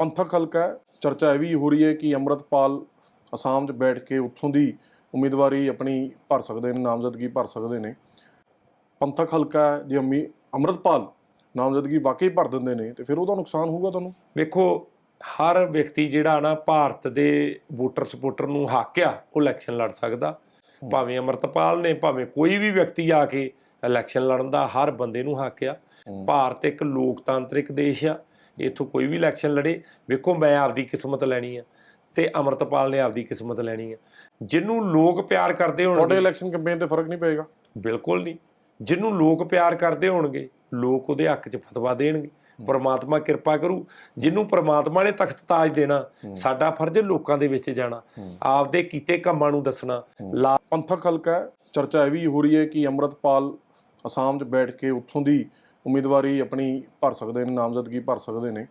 ਪੰਥਕ ਹਲਕਾ ਚਰਚਾ ਇਹ ਵੀ ਹੋ ਰਹੀ ਹੈ ਕਿ ਅੰਮ੍ਰਿਤਪਾਲ ਅਸਾਮ 'ਚ ਬੈਠ ਕੇ ਉੱਥੋਂ ਦੀ ਉਮੀਦਵਾਰੀ ਆਪਣੀ ਭਰ ਸਕਦੇ ਨੇ ਨਾਮਜ਼ਦਗੀ ਭਰ ਸਕਦੇ ਨੇ। ਪੰਥਕ ਹਲਕਾ ਜੇ ਅੰਮੀ ਅੰਮ੍ਰਿਤਪਾਲ ਨਾਮਜ਼ਦਗੀ ਵਾਕਈ ਭਰ ਦਿੰਦੇ ਨੇ ਤੇ ਫਿਰ ਉਹਦਾ ਨੁਕਸਾਨ ਹੋਊਗਾ ਤੁਹਾਨੂੰ? ਵੇਖੋ ਹਰ ਵਿਅਕਤੀ ਜਿਹੜਾ ਨਾ ਭਾਰਤ ਦੇ ਵੋਟਰ ਸਪੋਰਟਰ ਨੂੰ ਹੱਕ ਆ ਉਹ ਇਲੈਕਸ਼ਨ ਲੜ ਸਕਦਾ। ਭਾਵੇਂ ਅਮਰਤਪਾਲ ਨੇ ਭਾਵੇਂ ਕੋਈ ਵੀ ਵਿਅਕਤੀ ਆ ਕੇ ਇਲੈਕਸ਼ਨ ਲੜਨ ਦਾ ਹਰ ਬੰਦੇ ਨੂੰ ਹੱਕ ਆ ਭਾਰਤ ਇੱਕ ਲੋਕਤਾਂਤਰਿਕ ਦੇਸ਼ ਆ। ਇੱਥੋਂ ਕੋਈ ਵੀ ਇਲੈਕਸ਼ਨ ਲੜੇ ਵੇਖੋ ਮੈਂ ਆਪਦੀ ਕਿਸਮਤ ਲੈਣੀ ਆ ਤੇ ਅਮਰਤਪਾਲ ਨੇ ਆਪਦੀ ਕਿਸਮਤ ਲੈਣੀ ਆ। ਜਿਹਨੂੰ ਲੋਕ ਪਿਆਰ ਕਰਦੇ ਤੁਹਾਡੇ ਹੋਣਗੇ ਇਲੈਕਸ਼ਨ ਕੈਂਪੇਨ ਤੇ ਫ਼ਰਕ ਨਹੀਂ ਪਏਗਾ? ਬਿਲਕੁਲ ਨਹੀਂ। ਜਿਹਨੂੰ ਲੋਕ ਪਿਆਰ ਕਰਦੇ ਹੋਣਗੇ ਲੋਕ ਉਹਦੇ ਹੱਕ 'ਚ ਫਤਵਾ ਦੇਣਗੇ। ਪਰਮਾਤਮਾ ਕਿਰਪਾ ਕਰੂ। ਜਿਹਨੂੰ ਪਰਮਾਤਮਾ ਨੇ ਤਖਤ ਤਾਜ ਦੇਣਾ ਸਾਡਾ ਫਰਜ਼ ਲੋਕਾਂ ਦੇ ਵਿੱਚ ਜਾਣਾ। ਆਪਦੇ ਕੀਤੇ ਕੰਮਾਂ ਨੂੰ ਦੱਸਣਾ। ਪੰਥਕ ਹਲਕਾ ਚਰਚਾ ਇਹ ਵੀ ਹੋ ਰਹੀ ਹੈ ਕਿ ਅੰਮ੍ਰਿਤਪਾਲ ਅਸਾਮ 'ਚ ਬੈਠ ਕੇ ਉੱਥੋਂ ਦੀ ਉਮੀਦਵਾਰੀ ਆਪਣੀ ਭਰ ਸਕਦੇ ਨੇ ਨਾਮਜ਼ਦਗੀ ਭਰ ਸਕਦੇ ਨੇ।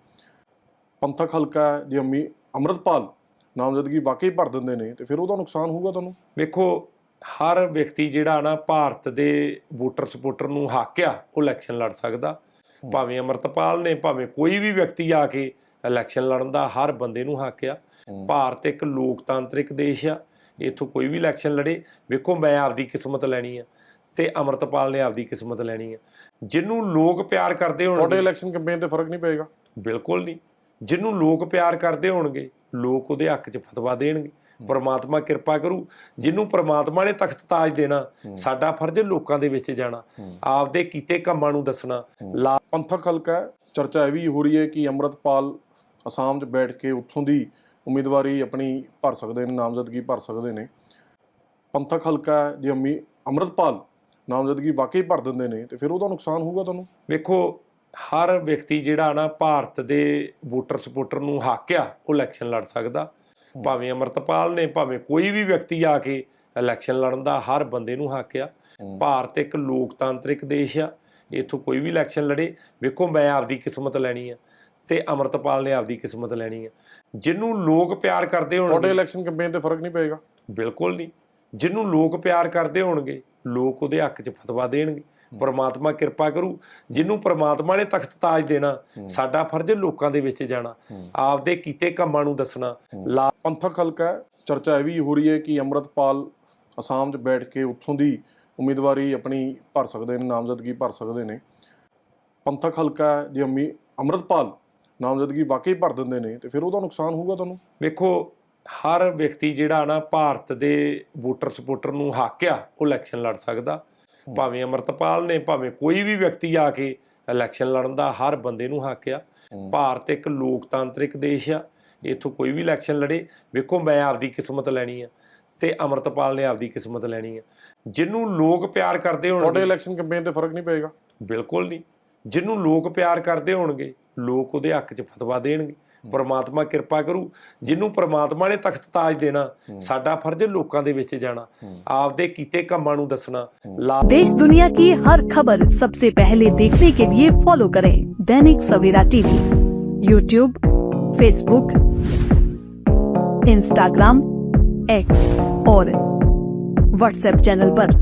ਪੰਥਕ ਹਲਕਾ ਜੇ ਅੰਮੀ ਅੰਮ੍ਰਿਤਪਾਲ ਨਾਮਜ਼ਦਗੀ ਵਾਕਈ ਭਰ ਦਿੰਦੇ ਨੇ ਤੇ ਫਿਰ ਉਹਦਾ ਨੁਕਸਾਨ ਹੋਊਗਾ ਤੁਹਾਨੂੰ? ਵੇਖੋ ਹਰ ਵਿਅਕਤੀ ਜਿਹੜਾ ਨਾ ਭਾਰਤ ਦੇ ਵੋਟਰ ਸਪੋਰਟਰ ਨੂੰ ਹੱਕ ਆ ਉਹ ਇਲੈਕਸ਼ਨ ਲੜ ਸਕਦਾ। ਭਾਵੇਂ ਅਮਰਤਪਾਲ ਨੇ ਭਾਵੇਂ ਕੋਈ ਵੀ ਵਿਅਕਤੀ ਆ ਕੇ ਇਲੈਕਸ਼ਨ ਲੜਨ ਦਾ ਹਰ ਬੰਦੇ ਨੂੰ ਹੱਕ ਆ ਭਾਰਤ ਇੱਕ ਲੋਕਤਾਂਤਰਿਕ ਦੇਸ਼ ਆ ਇੱਥੋਂ ਕੋਈ ਵੀ ਇਲੈਕਸ਼ਨ ਲੜੇ। ਵੇਖੋ ਮੈਂ ਆਪਦੀ ਕਿਸਮਤ ਲੈਣੀ ਆ। ਤੇ ਅਮਰਤਪਾਲ ਨੇ ਆਪਦੀ ਕਿਸਮਤ ਲੈਣੀ ਆ ਜਿਹਨੂੰ ਲੋਕ ਪਿਆਰ ਕਰਦੇ ਤੁਹਾਡੇ ਹੋਣਗੇ ਇਲੈਕਸ਼ਨ ਕੈਂਪੇਨ ਤੇ ਫ਼ਰਕ ਨਹੀਂ ਪਏਗਾ। ਬਿਲਕੁਲ ਨਹੀਂ। ਜਿਹਨੂੰ ਲੋਕ ਪਿਆਰ ਕਰਦੇ ਹੋਣਗੇ ਲੋਕ ਉਹਦੇ ਹੱਕ 'ਚ ਫਤਵਾ ਦੇਣਗੇ। ਪਰਮਾਤਮਾ ਕਿਰਪਾ ਕਰੂ। ਜਿਹਨੂੰ ਪਰਮਾਤਮਾ ਨੇ ਤਖਤ ਤਾਜ ਦੇਣਾ ਸਾਡਾ ਫਰਜ਼ ਲੋਕਾਂ ਦੇ ਵਿੱਚ ਜਾਣਾ। ਆਪਦੇ ਕੀਤੇ ਕੰਮਾਂ ਨੂੰ ਦੱਸਣਾ। ਲਾ ਪੰਥਕ ਹਲਕਾ ਹੈ। ਚਰਚਾ ਇਹ ਵੀ ਹੋ ਰਹੀ ਹੈ ਕਿ ਅੰਮ੍ਰਿਤਪਾਲ ਅਸਾਮ 'ਚ ਬੈਠ ਕੇ ਉੱਥੋਂ ਦੀ ਉਮੀਦਵਾਰੀ ਆਪਣੀ ਭਰ ਸਕਦੇ ਨੇ ਨਾਮਜ਼ਦਗੀ ਭਰ ਸਕਦੇ ਨੇ। ਪੰਥਕ ਹਲਕਾ ਹੈ ਜੇ ਅੰਮੀ ਅੰਮ੍ਰਿਤਪਾਲ ਨਾਮਜ਼ਦਗੀ ਵਾਕਈ ਭਰ ਦਿੰਦੇ ਨੇ ਤੇ ਫਿਰ ਉਹਦਾ ਨੁਕਸਾਨ ਹੋਊਗਾ ਤੁਹਾਨੂੰ? ਵੇਖੋ ਹਰ ਵਿਅਕਤੀ ਜਿਹੜਾ ਨਾ ਭਾਰਤ ਦੇ ਵੋਟਰ ਸਪੋਰਟਰ ਨੂੰ ਹੱਕ ਆ ਉਹ ਇਲੈਕਸ਼ਨ ਲੜ ਸਕਦਾ। ਭਾਵੇਂ ਅਮਰਤਪਾਲ ਨੇ ਭਾਵੇਂ ਕੋਈ ਵੀ ਵਿਅਕਤੀ ਆ ਕੇ ਇਲੈਕਸ਼ਨ ਲੜਨ ਦਾ ਹਰ ਬੰਦੇ ਨੂੰ ਹੱਕ ਆ ਭਾਰਤ ਇੱਕ ਲੋਕਤਾਂਤਰਿਕ ਦੇਸ਼ ਆ ਇੱਥੋਂ ਕੋਈ ਵੀ ਇਲੈਕਸ਼ਨ ਲੜੇ। ਵੇਖੋ ਮੈਂ ਆਪਦੀ ਕਿਸਮਤ ਲੈਣੀ ਆ ਤੇ ਅਮਰਤਪਾਲ ਨੇ ਆਪਦੀ ਕਿਸਮਤ ਲੈਣੀ ਆ। ਜਿਹਨੂੰ ਲੋਕ ਪਿਆਰ ਕਰਦੇ ਤੁਹਾਡੇ ਹੋਣਗੇ ਇਲੈਕਸ਼ਨ ਕੈਂਪੇਨ ਤੇ ਫ਼ਰਕ ਨਹੀਂ ਪਏਗਾ। ਬਿਲਕੁਲ ਨਹੀਂ। ਜਿਹਨੂੰ ਲੋਕ ਪਿਆਰ ਕਰਦੇ ਹੋਣਗੇ ਲੋਕ ਉਹਦੇ ਹੱਕ 'ਚ ਫਤਵਾ ਦੇਣਗੇ। ਪਰਮਾਤਮਾ ਕਿਰਪਾ ਕਰੂ ਜਿਹਨੂੰ ਪਰਮਾਤਮਾ ਨੇ ਤਖਤ ਤਾਜ ਦੇਣਾ ਸਾਡਾ ਫਰਜ਼ ਲੋਕਾਂ ਦੇ ਵਿੱਚ ਜਾਣਾ। ਆਪਦੇ ਕੀਤੇ ਕੰਮਾਂ ਨੂੰ ਦੱਸਣਾ। ਪੰਥਕ ਹਲਕਾ ਚਰਚਾ ਇਹ ਵੀ ਹੋ ਰਹੀ ਹੈ ਕਿ ਅੰਮ੍ਰਿਤਪਾਲ ਅਸਾਮ 'ਚ ਬੈਠ ਕੇ ਉੱਥੋਂ ਦੀ ਉਮੀਦਵਾਰੀ ਆਪਣੀ ਭਰ ਸਕਦੇ ਨੇ ਨਾਮਜ਼ਦਗੀ ਭਰ ਸਕਦੇ ਨੇ। ਪੰਥਕ ਹਲਕਾ ਜੇ ਅੰਮੀ ਅੰਮ੍ਰਿਤਪਾਲ ਨਾਮਜ਼ਦਗੀ ਵਾਕਈ ਭਰ ਦਿੰਦੇ ਨੇ ਤੇ ਫਿਰ ਉਹਦਾ ਨੁਕਸਾਨ ਹੋਊਗਾ ਤੁਹਾਨੂੰ? ਵੇਖੋ ਹਰ ਵਿਅਕਤੀ ਜਿਹੜਾ ਨਾ ਭਾਰਤ ਦੇ ਵੋਟਰ ਸਪੋਰਟਰ ਨੂੰ ਹੱਕ ਆ ਉਹ ਇਲੈਕਸ਼ਨ ਲੜ ਸਕਦਾ। ਭਾਵੇਂ ਅਮਰਤਪਾਲ ਨੇ ਭਾਵੇਂ ਕੋਈ ਵੀ ਵਿਅਕਤੀ ਆ ਕੇ ਇਲੈਕਸ਼ਨ ਲੜਨ ਦਾ ਹਰ ਬੰਦੇ ਨੂੰ ਹੱਕ ਆ ਭਾਰਤ ਇੱਕ ਲੋਕਤਾਂਤਰਿਕ ਦੇਸ਼ ਆ ਇੱਥੋਂ ਕੋਈ ਵੀ ਇਲੈਕਸ਼ਨ ਲੜੇ। ਵੇਖੋ ਮੈਂ ਆਪਦੀ ਕਿਸਮਤ ਲੈਣੀ ਆ ਤੇ ਅਮਰਤਪਾਲ ਨੇ ਆਪਦੀ ਕਿਸਮਤ ਲੈਣੀ ਆ। ਜਿਹਨੂੰ ਲੋਕ ਪਿਆਰ ਕਰਦੇ ਤੁਹਾਡੇ ਹੋਣਗੇ ਇਲੈਕਸ਼ਨ ਕੈਂਪੇਨ ਤੇ ਫ਼ਰਕ ਨਹੀਂ ਪਏਗਾ। ਬਿਲਕੁਲ ਨਹੀਂ। ਜਿਹਨੂੰ ਲੋਕ ਪਿਆਰ ਕਰਦੇ ਹੋਣਗੇ ਲੋਕ ਉਹਦੇ ਹੱਕ 'ਚ ਫਤਵਾ ਦੇਣਗੇ। ਪਰਮਾਤਮਾ ਕਿਰਪਾ ਕਰੂ ਜਿਹਨੂੰ ਪਰਮਾਤਮਾ ਨੇ ਤਖਤ ਤਾਜ ਦੇਣਾ ਸਾਡਾ ਫਰਜ਼ ਲੋਕਾਂ ਦੇ ਵਿੱਚ ਜਾਣਾ ਆਪਦੇ ਕੀਤੇ ਕੰਮਾਂ ਨੂੰ ਦੱਸਣਾ ਲਾ देश दुनिया की हर खबर सबसे पहले देखने के लिए फॉलो करें Dainik Savera TV YouTube Facebook Instagram X और व्हाट्सएप चैनल पर।